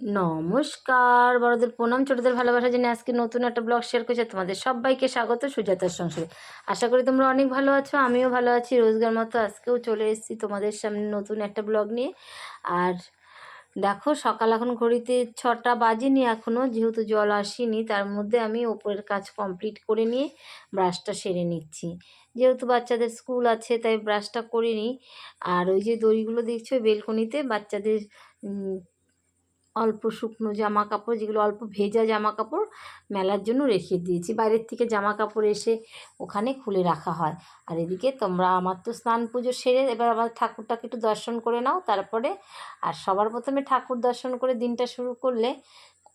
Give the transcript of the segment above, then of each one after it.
নমস্কার, বড়দের প্রণাম, ছোটদের ভালোবাসা জেনে আজকে নতুন একটা ব্লগ শেয়ার করছি। তোমাদের সবাইকে স্বাগত সুজাতার সংসারে। আশা করি তোমরা অনেক ভালো আছো, আমিও ভালো আছি। রোজগার মতো আজকেও চলে এসেছি তোমাদের সামনে নতুন একটা ব্লগ নিয়ে। আর দেখো, সকাল এখন ঘড়িতে ছটা বাজেনি এখনও যেহেতু জল আসেনি, তার মধ্যে আমি ওপরের কাজ কমপ্লিট করে নিয়ে ব্রাশটা সেরে নিচ্ছি। যেহেতু বাচ্চাদের স্কুল আছে, তাই ব্রাশটা করে নিই আর ওই যে দড়িগুলো দেখছ বেলকনিতে বাচ্চাদের অল্প শুকনো জামা কাপড় যেগুলো অল্প ভেজা জামা কাপড় মেলার জন্য রেখে দিয়েছি। বাইরের থেকে জামা কাপড় এসে ওখানে খুলে রাখা হয়। আর এদিকে তোমরা আমার তো স্নান পুজো সেরে এবার আমার ঠাকুরটাকে একটু দর্শন করে নাও, তারপরে আর সবার প্রথমে ঠাকুর দর্শন করে দিনটা শুরু করলে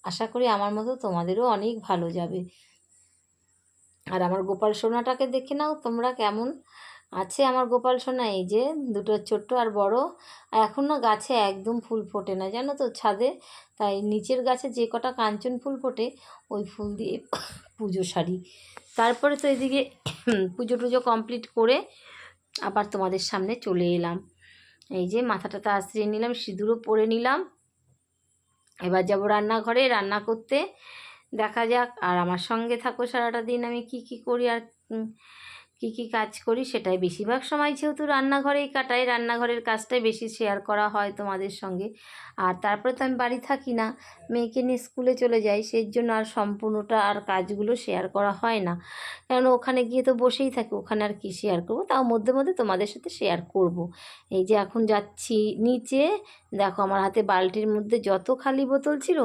আশা করি আমার মতো তোমাদেরও অনেক ভালো যাবে। আর আমার গোপাল সোনাটাকে দেখে নাও তোমরা কেমন আছে আমার গোপাল সোনা, এই যে দুটো ছোট্ট আর বড়। আর এখন না গাছে একদম ফুল ফোটে না, জানো তো, ছাদে। তাই নিচের গাছে যে কটা কাঞ্চন ফুল ফোটে, ওই ফুল দিয়ে পুজো সারি। তারপরে তো এদিকে পুজো টুজো কমপ্লিট করে আবার তোমাদের সামনে চলে এলাম। এই যে মাথাটাতে আশ্রিয়ে নিলাম, সিঁদুরও পরে নিলাম। এবার যাব রান্নাঘরে, রান্না করতে। দেখা যাক, আর আমার সঙ্গে থাকো সারাটা দিন, আমি কি কি করি আর কি কি কাজ করি সেটাই বেশিরভাগ সময় যেহেতু রান্নাঘরেই কাটাই, রান্নাঘরের কাজটাই বেশি শেয়ার করা হয় তোমাদের সঙ্গে। আর তারপরে তো আমি বাড়ি থাকি না, মেয়েকে নিয়ে স্কুলে চলে যাই, সেই জন্য আর সম্পূর্ণটা আর কাজগুলো শেয়ার করা হয় না। কারণ ওখানে গিয়ে তো বসেই থাকি, ওখানে আর কি শেয়ার করব? তাও মধ্যে মধ্যে তোমাদের সাথে শেয়ার করব। এই যে এখন যাচ্ছি নিচে, দেখো আমার হাতে বালতির মধ্যে যত খালি বোতল ছিল,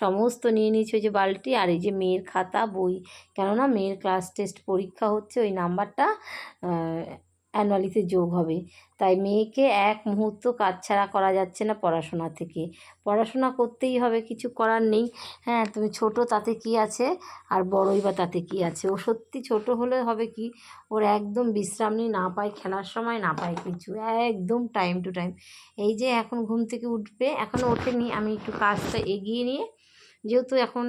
সমস্ত নিয়ে নিয়েছি ওই যে বালতি আর এই যে মেয়ের খাতা, বই। কেননা মেয়ের ক্লাস টেস্ট পরীক্ষা হচ্ছে, ওই নাম্বারটা অ্যানুয়ালিতে যোগ হবে। তাই মেয়েকে এক মুহূর্ত কাজ ছাড়া করা যাচ্ছে না পড়াশোনা থেকে। পড়াশোনা করতেই হবে, কিছু করার নেই। হ্যাঁ তুমি ছোট, তাতে কি আছে? আর বড়ই বা তাতে কি আছে? ও সত্যি ছোট হলে হবে কি? ওর একদম বিশ্রাম নেই, না পায় খেলার সময়, না পায় কিছু। একদম টাইম টু টাইম এই যে এখন ঘুম থেকে উঠবে, এখনও ওঠেনি। আমি একটু কাজটা এগিয়ে নিয়ে যেহেতু এখন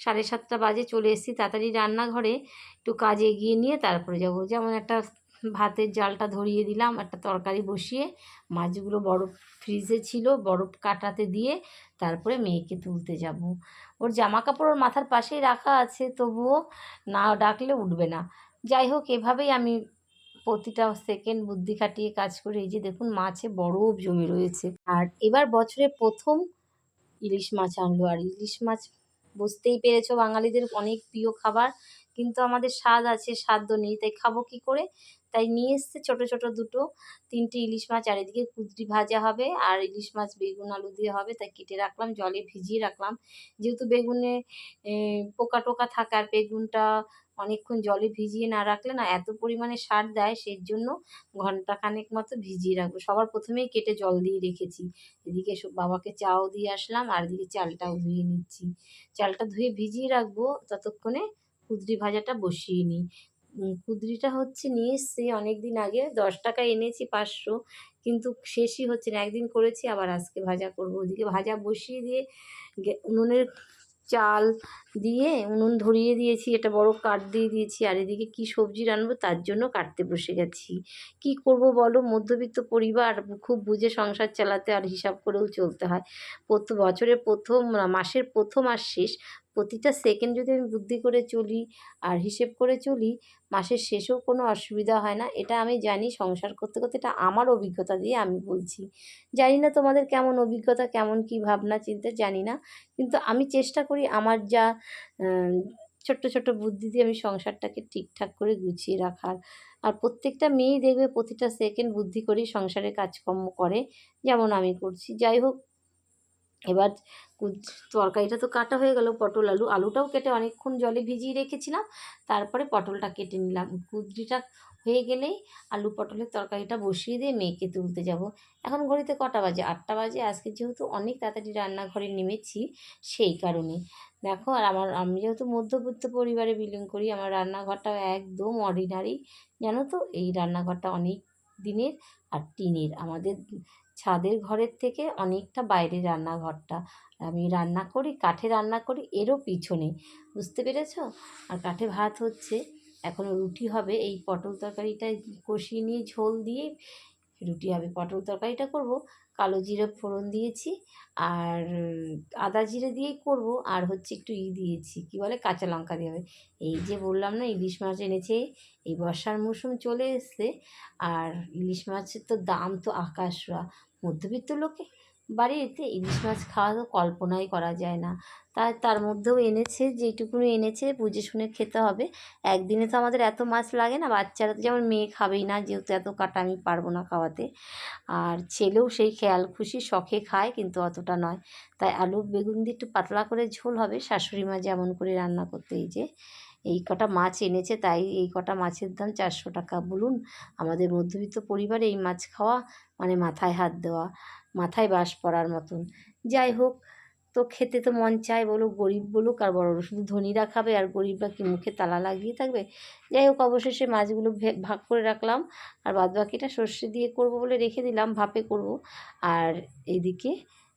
সাড়ে সাতটা বাজে চলে এসেছি, তাড়াতাড়ি রান্নাঘরে একটু কাজ এগিয়ে নিয়ে তারপরে যাব। যেমন একটা ভাতের জালটা ধরিয়ে দিলাম, একটা তরকারি বসিয়ে, মাছগুলো বরফ ফ্রিজে ছিল, বরফ কাটাতে দিয়ে তারপরে মেয়েকে তুলতে যাব। ওর জামা কাপড় ওর মাথার পাশেই রাখা আছে, তবুও না ডাকলে উঠবে না। যাই হোক, এভাবেই আমি প্রতিটা সেকেন্ড বুদ্ধি খাটিয়ে কাজ করে এই যে দেখুন, মাছে বরফ জমে রয়েছে। আর এবার বছরে প্রথম ইলিশ মাছ আনলো। আর ইলিশ মাছ বুঝতেই পেরেছ বাঙালিদের অনেক প্রিয় খাবার, কিন্তু আমাদের স্বাদ আছে, স্বাদ নেই, তাই খাব কি করে? তাই নিয়ে এসছে ছোটো ছোটো দুটো। তিনটে ইলিশ মাছ, আর এদিকে কুদরি ভাজা হবে, আর ইলিশ মাছ বেগুন, আলু দিয়ে হবে। তাই কেটে রাখলাম, জলে ভিজিয়ে রাখলাম। যেহেতু বেগুনে পোকা টোকা থাকে, আর বেগুনটা অনেকক্ষণ জলে ভিজিয়ে না রাখলে না এত পরিমাণে সার দেয় সেই জন্য ঘণ্টা খানেক মতো ভিজিয়ে রাখব। সবার প্রথমেই কেটে জল দিয়ে রেখেছি। এদিকে বাবাকে চাও দিয়ে আসলাম, আর এদিকে চালটাও ধুয়ে নিচ্ছি। চালটা ধুয়ে ভিজিয়ে রাখব, ততক্ষণে কুদরি ভাজাটা বসিয়ে নিই। কুদরিটা হচ্ছে নিয়ে এসছি অনেক দিন আগে। দশ টাকা এনেছি, পাঁচশো। কিন্তু শেষই হচ্ছে না। একদিন করেছি, আবার আজকে ভাজা করব। ওদিকে ভাজা বসিয়ে দিয়ে উনুনের চাল দিয়ে উনুন ধরিয়ে দিয়েছি এটা বড় কাঠ দিয়ে দিয়েছি। আর এদিকে কি সবজি রান্নবো তার জন্য কাটতে বসে গেছি। কি করব বলো? মধ্যবিত্ত পরিবার, খুব বুঝে সংসার চালাতে আর হিসাব করেও চলতে হয়। প্রথম বছরের প্রথম, মাসের প্রথম আর শেষ। প্রতিটা সেকেন্ড যদি আমি বুদ্ধি করে চলি আর হিসেব করে চলি, মাসের শেষেও কোনো অসুবিধা হয় না। এটা আমি জানি, সংসার করতে করতে এটা আমার অভিজ্ঞতা দিয়ে আমি বলছি। জানি না তোমাদের কেমন অভিজ্ঞতা, কেমন কি ভাবনা, চিন্তা, জানি না। কিন্তু আমি চেষ্টা করি আমার যা ছোট্ট ছোট্ট বুদ্ধি দিয়ে আমি সংসারটাকে ঠিকঠাক করে গুছিয়ে রাখার। আর প্রত্যেকটা মেয়েই দেখবে প্রতিটা সেকেন্ড বুদ্ধি করেই সংসারে কাজকর্ম করে, যেমন আমি করছি। যাই হোক এবার তরকারিটা তো কাটা হয়ে গেল, পটল আলু। আলুটাও কেটে অনেকক্ষণ জলে ভিজিয়ে রেখেছিলাম, তারপরে পটলটা কেটে নিলাম। কুদরিটা হয়ে গেলেই আলু পটলের তরকারিটা বসিয়ে দিয়ে মেয়েকে তুলতে যাব। এখন ঘড়িতে কটা বাজে? আটটা বাজে। আজকে যেহেতু অনেক তাড়াতাড়ি রান্নাঘরে নেমেছি সেই কারণে। দেখো, আর আমার, আমি যেহেতু মধ্যবিত্ত পরিবারে বিলং করি, আমার রান্নাঘরটা একদম অর্ডিনারি জানো তো, এই রান্নাঘরটা অনেক দিনের আর টিনের। আমাদের ছাদের ঘরের থেকে অনেকটা বাইরে রান্নাঘরটা। আমি রান্না করি, কাঠে রান্না করি, এরও পিছনে। বুঝতে পেরেছ? আর কাঠে ভাত হচ্ছে। এখন রুটি হবে, এই পটল তরকারিটা কষিয়ে নিয়ে ঝোল দিয়ে রুটি হবে, পটল তরকারিটা করব, কালো জিরে ফোড়ন দিয়েছি আর আদা জিরে দিয়েই করব আর হচ্ছে একটু ই দিয়েছি, কি বলে কাঁচা লঙ্কা দিয়ে হবে। এই যে বললাম না ইলিশ মাছ এনেছে, এই বর্ষার মৌসুম চলে এসছে আর ইলিশ মাছের তো দাম তো আকাশরা মধ্যবিত্ত লোকে বাড়িতে ইলিশ মাছ খাওয়া তো কল্পনাই করা যায় না। তাই তার মধ্যেও এনেছে যেটুকুনি এনেছে, বুঝে শুনে খেতে হবে। একদিনে তো আমাদের এত মাছ লাগে না, বাচ্চারা তো যেমন মেয়ে খাবেই না, যেহেতু এত কাটা আমি পারব না খাওয়াতে। আর ছেলেও সেই খেয়াল খুশি, শখে খায়, কিন্তু অতটা নয়। তাই আলু, বেগুন দিয়ে একটু পাতলা করে ঝোল হবে। শাশুড়ি মা যেমন করে রান্না করতে এই যে, এই কটা মাছ এনেছে, তাই এই কটা মাছের দাম চারশো টাকা। বলুন, আমাদের মধ্যবিত্ত পরিবারে এই মাছ খাওয়া মানে মাথায় হাত দেওয়া। মাথায় বাস পড়ার মতন। যাই হোক, তো খেতে তো মন চায় বলুক, গরিব বলুক আর বড় শুধু ধনীরা খাবে আর গরিবরা কি মুখে তালা লাগিয়ে থাকবে? যাই হোক, অবশেষে মাছগুলো ভাগ করে রাখলাম আর বাদ বাকিটা সর্ষে দিয়ে করব বলে রেখে দিলাম, ভাপে করব। আর এদিকে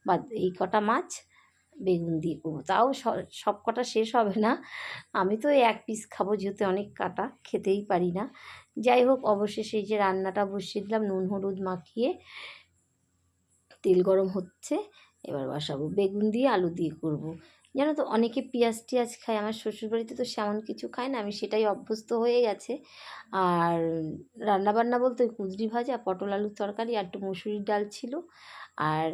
বাদ এই কটা মাছ বেগুন দিয়ে করব। তাও সব কটা শেষ হবে না। আমি তো এক পিস খাব যেহেতু অনেক কাটা, খেতেই পারি না। যাই হোক, অবশেষে এই যে রান্নাটা বসিয়ে দিলাম, নুন, হলুদ মাখিয়ে তেল গরম হচ্ছে, এবার বসাবো। বেগুন দিয়ে আলু দিয়ে করব। জানো তো, অনেকে পেঁয়াজ টিয়াজ খায়, আমার শ্বশুরবাড়িতে তো সেমন কিছু খায় না, আমি সেটাই অভ্যস্ত হয়ে গেছে। আর রান্নাবান্না বলতে কুঁদরি ভাজা, পটল আলুর তরকারি আর একটু মুসুরির ডাল ছিল। আর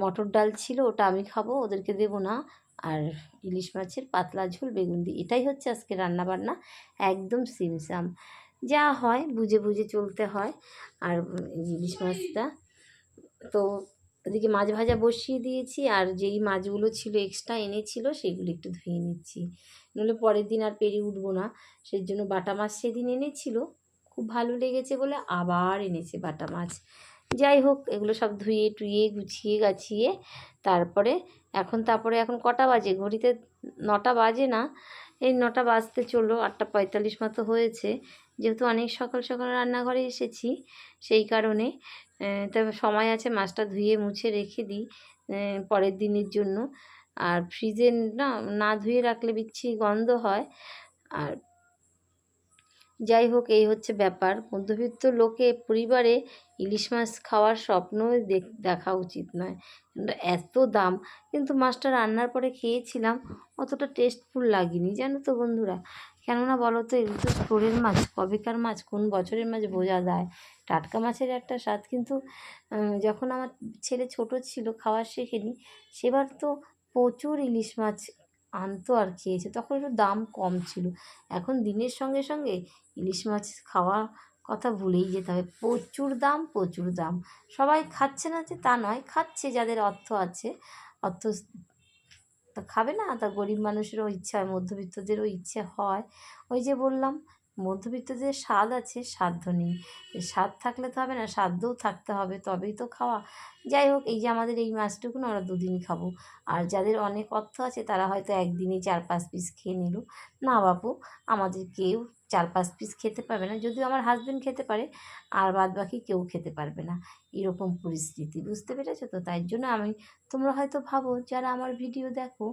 মটর ডাল ছিল, ওটা আমি খাব, ওদেরকে দেবো না। আর ইলিশ মাছের পাতলা ঝোল, বেগুন দিয়ে। এটাই হচ্ছে আজকে রান্নাবান্না, একদম সিমসাম যা হয়, বুঝে বুঝে চলতে হয়। আর ইলিশ মাছটা তো ওদিকে মাছ ভাজা বসিয়ে দিয়েছি আর যেই মাছগুলো ছিল এক্সট্রা এনেছিল সেগুলো একটু ধুয়ে নিচ্ছি। নইলে পরের দিন আর পেরে উঠবো না। সেই জন্য বাটা মাছ সেদিন এনেছিল। খুব ভালো লেগেছে বলে আবার এনেছে বাটা মাছ। যাই হোক, এগুলো সব ধুয়ে টুয়ে গুছিয়ে গাছিয়ে তারপরে এখন তারপরে এখন কটা বাজে? ঘড়িতে নটা বাজে না। এই নটা বাজতে চলল, আটটা পঁয়তাল্লিশ মতো হয়েছে। যেহেতু অনেক সকাল সকাল রান্নাঘরে এসেছি, সেই কারণে তবে সময় আছে মাছটা ধুয়ে মুছে রেখে দিই পরের দিনের জন্য। আর ফ্রিজে না না ধুয়ে রাখলে বিচ্ছি গন্ধ হয়। আর যাই হোক, এই হচ্ছে ব্যাপার। মধ্যবিত্ত লোকে পরিবারে ইলিশ মাছ খাওয়ার স্বপ্নই দেখ- দেখা উচিত নয়। এত দাম, কিন্তু মাছটা রান্নার পরে খেয়েছিলাম, অতটা টেস্টফুল লাগেনি। জানো তো বন্ধুরা কেননা বলো তো এগুলো তো স্টোরের মাছ, কবেকার মাছ, কোন বছরের মাছ বোঝা যায়? টাটকা মাছের একটা স্বাদ কিন্তু যখন আমার ছেলে ছোট ছিল, খাওয়া শেখেনি, সেবার তো প্রচুর ইলিশ মাছ আনতো আর খেয়েছে। তখন একটু দাম কম ছিল। এখন দিনের সঙ্গে সঙ্গে ইলিশ মাছ খাওয়া কথা ভুলেই যেতে হবে। প্রচুর দাম প্রচুর দাম। সবাই খাচ্ছে না যে তা নয়, খাচ্ছে যাদের অর্থ আছে, অর্থ তা খাবে না? তা গরিব মানুষেরও ইচ্ছা হয় মধ্যবিত্তদেরও ইচ্ছে হয়। ওই যে বললাম মধ্যবিত্তদের স্বাদ আছে সাধ্য নেই। স্বাদ থাকলে তো হবে না সাধ্যও থাকতে হবে, তবেই তো খাওয়া। যাই হোক, এই যে আমাদের এই মাছটুকু আমরা দুদিন খাব। আর যাদের অনেক অর্থ আছে, তারা হয়তো একদিনই চার পাঁচ পিস খেয়ে নিল। না বাপু, আমাদের কেউ চার পাঁচ পিস খেতে পারবে না। যদিও আমার হাজব্যান্ড খেতে পারে, আর বাদ বাকি কেউ খেতে পারবে না। এরকম পরিস্থিতি, বুঝতে পেরেছ তো? তাই জন্য আমি, তোমরা হয়তো ভাবো, যারা আমার ভিডিও দেখো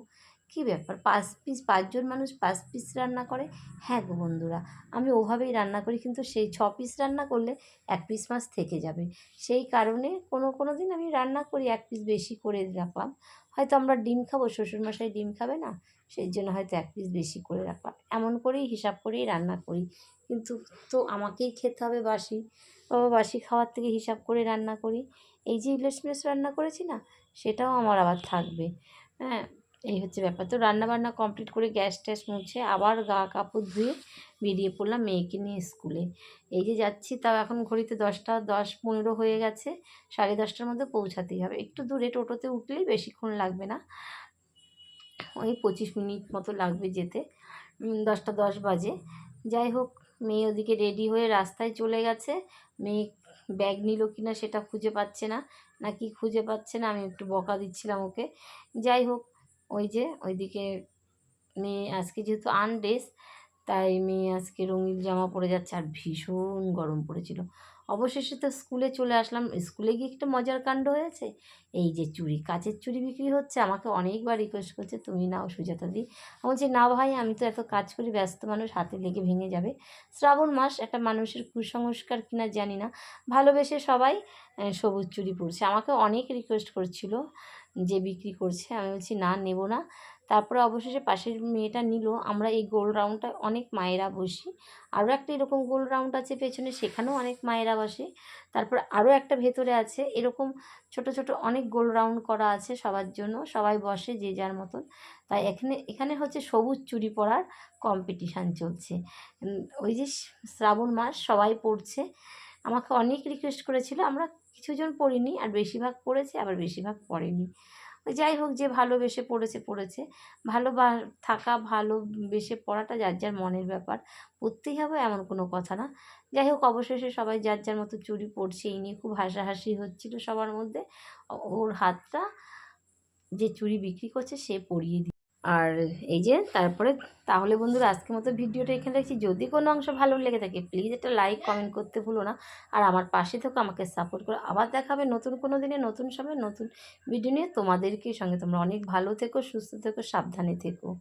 কী ব্যাপার? পাঁচ পিস পাঁচজন মানুষ পাঁচ পিস রান্না করে? হ্যাঁ গো বন্ধুরা, আমি ওভাবেই রান্না করি, কিন্তু সেই ছ পিস রান্না করলে এক পিস মাছ থেকে যাবে। সেই কারণে কোনো কোনো দিন আমি রান্না করি, এক পিস বেশি করে রাখলাম। হয়তো আমরা ডিম খাব, শ্বশুরমশাই ডিম খাবে না? সেই জন্য হয়তো এক পিস বেশি করে রাখলাম। এমন করেই হিসাব করেই রান্না করি। কিন্তু তো আমাকেই খেতে হবে বাসি। বাসি খাওয়ার থেকে হিসাব করে রান্না করি। এই যে ইলিশ মাছ রান্না করেছি না, সেটাও আমার আবার থাকবে। হ্যাঁ এই হচ্ছে ব্যাপার। তো রান্না বান্না কমপ্লিট করে গ্যাস ট্যাস মুছে আবার গা কাপড় ধুয়ে বেরিয়ে পড়লাম মেয়েকে নিয়ে স্কুলে। এই যে যাচ্ছি, তাও এখন ঘড়িতে দশটা, দশ পনেরো হয়ে গেছে, সাড়ে দশটার মধ্যে পৌঁছাতেই হবে। একটু দূরে টোটোতে উঠলেই বেশিক্ষণ লাগবে না। ওই পঁচিশ মিনিট মতো লাগবে যেতে। দশটা দশ বাজে। যাই হোক, মেয়ে ওদিকে রেডি হয়ে রাস্তায় চলে গেছে। মেয়ে ব্যাগ নিল কি না সেটা খুঁজে পাচ্ছে না। নাকি খুঁজে পাচ্ছে না, আমি একটু বকা দিচ্ছিলাম ওকে। যাই হোক ওই যে ওইদিকে মেয়ে আজকে যেহেতু আনড্রেস তাই মেয়ে আজকে রঙিন জামা পরে যাচ্ছে আর ভীষণ গরম পড়েছিল। অবশেষে তো স্কুলে চলে আসলাম। স্কুলে গিয়ে একটা মজার কাণ্ড হয়েছে। এই যে চুড়ি, কাচের চুড়ি বিক্রি হচ্ছে, আমাকে অনেকবার রিকোয়েস্ট করছে, তুমি নাও সুজাতা দি। বলছি, না ভাই, আমি তো এত কাজ করি, ব্যস্ত মানুষ, হাতে লেগে ভেঙে যাবে। শ্রাবণ মাস, একটা মানুষের কুসংস্কার কিনা জানি না। ভালোবেসে সবাই সবুজ চুড়ি পরছে। আমাকে অনেক রিকোয়েস্ট করছিল। যে বিক্রি করছে। আমি বলছি, না, নেব না। তারপরে অবশেষে পাশের মেয়েটা নিল। আমরা এই গোল রাউন্ডটা অনেক মায়েরা বসি। আরও একটা এরকম গোল রাউন্ড আছে পেছনে, সেখানেও অনেক মায়েরা বসে। তারপর আরও একটা ভেতরে আছে। এরকম ছোট ছোট অনেক গোল রাউন্ড করা আছে সবার জন্য। সবাই বসে যে যার মতন। তাই এখানে এখানে হচ্ছে সবুজ চুরি পরার কম্পিটিশান চলছে। ওই যে শ্রাবণ মাস, সবাই পড়ছে। আমাকে অনেক রিকোয়েস্ট করেছিল। আমরা কিছুজন পড়িনি আর বেশিরভাগ পড়েছে, আবার বেশিরভাগ পড়েনি। যাই হোক, যে ভালোবেসে পড়েছে পড়েছে। ভালো বা, থাকা ভালোবেসে পড়াটা যার যার মনের ব্যাপার। পড়তেই হবে, এমন কোনো কথা না। যাই হোক, অবশেষে সবাই যার যার মতো চুরি পড়ছে, এই নিয়ে খুব হাসাহাসি হচ্ছিল সবার মধ্যে। ওর হাতটা যে চুরি বিক্রি করছে, সে পরিয়ে আর এই যে, তারপরে, তাহলে বন্ধুরা আজকের মতো ভিডিওটা এখানে রাখছি। যদি কোনো অংশ ভালো লেগে থাকে প্লিজ একটা লাইক কমেন্ট করতে ভুলো না। আর আমার পাশে থেকে, আমাকে সাপোর্ট করো। আবার দেখাবে নতুন কোনো দিনে, নতুন সময়, নতুন ভিডিও নিয়ে। তোমাদেরকে সঙ্গে তোমরা অনেক ভালো থেকো, সুস্থ থেকো, সাবধানে থেকো।